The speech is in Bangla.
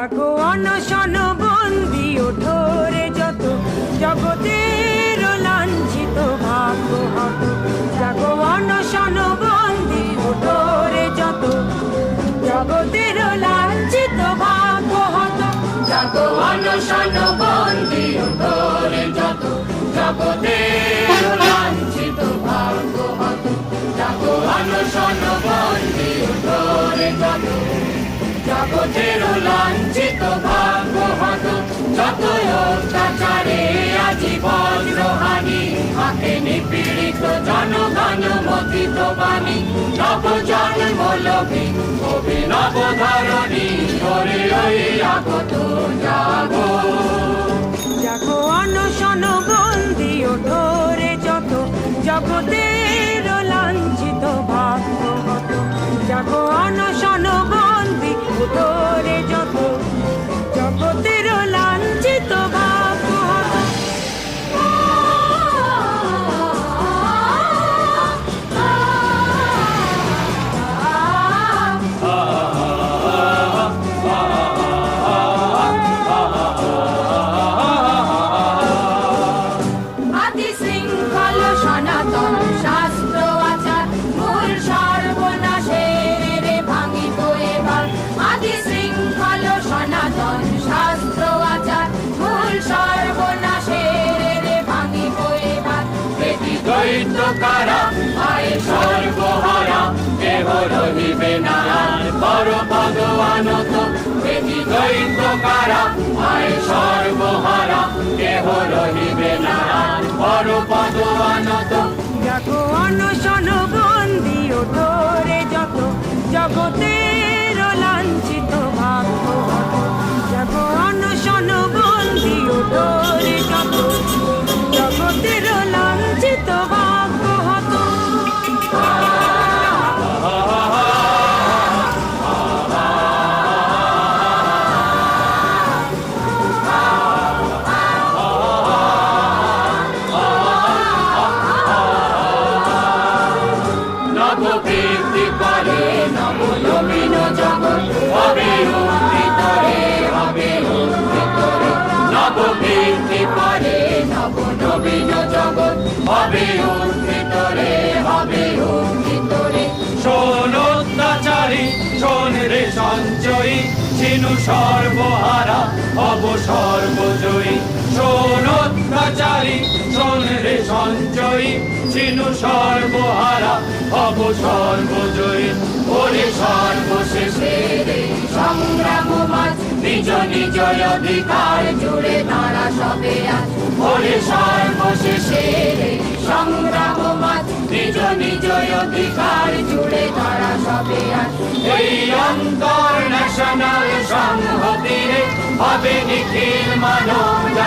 জাগো অনশন বন্দি ওঠোরে যত জগতের লাঞ্ছিত ভাগ্য হত। জাগো অনশন বন্দি ওঠরে যত জগতের লাঞ্ছিত ভাগ্য হত। জাগো অনশন বন্দি উঠোরে যত জগতের লাঞ্ছিত ভাগ্য হত। জাগো অনশন বন্দি উঠোরে যত জগতের লাঞ্ছিত ভাগ্য হত। যত অত্যাচারে আজি বজ্রহানি হাতে নিপীড়িত জনগণ মতিত বাণী নব জন্ম লোভী অভিনব ধরণী করে ওই আগত জাগো। জাগো অনশন বন্দি ওঠরে যত জগতের লাঞ্ছিত ভাগ্য হত। জাগো অনশন দৈত্য কারা? আয় সর্বহারা দেহ রহিবে না পর পদ আনত বেটি দৈত্য কারা? আয় সর্বহারা দেহ রহিবে না পর পদ আনত জাগো করে নব নবীন জগৎ হবে হবে শোন অত্যাচারী, শোন রে সঞ্চয়ী চিনু সর্বহারা অব সর্বজয়ী। শোন অত্যাচারী, শোন রে সঞ্চয়ী চিনু সর্বহারা অব সর্বজয়ী। ওরে সর্বশেষে সংগ্রাম নিজ নিজ অধিকার জুড়ে তারা সবে আজ ওরে সর্বশেষে সংগ্রাম নিজ নিজ অধিকার জুড়ে তারা সবে আজ এই অন্তর ন্যাশনাল সংহতি হবে নিখিল মানব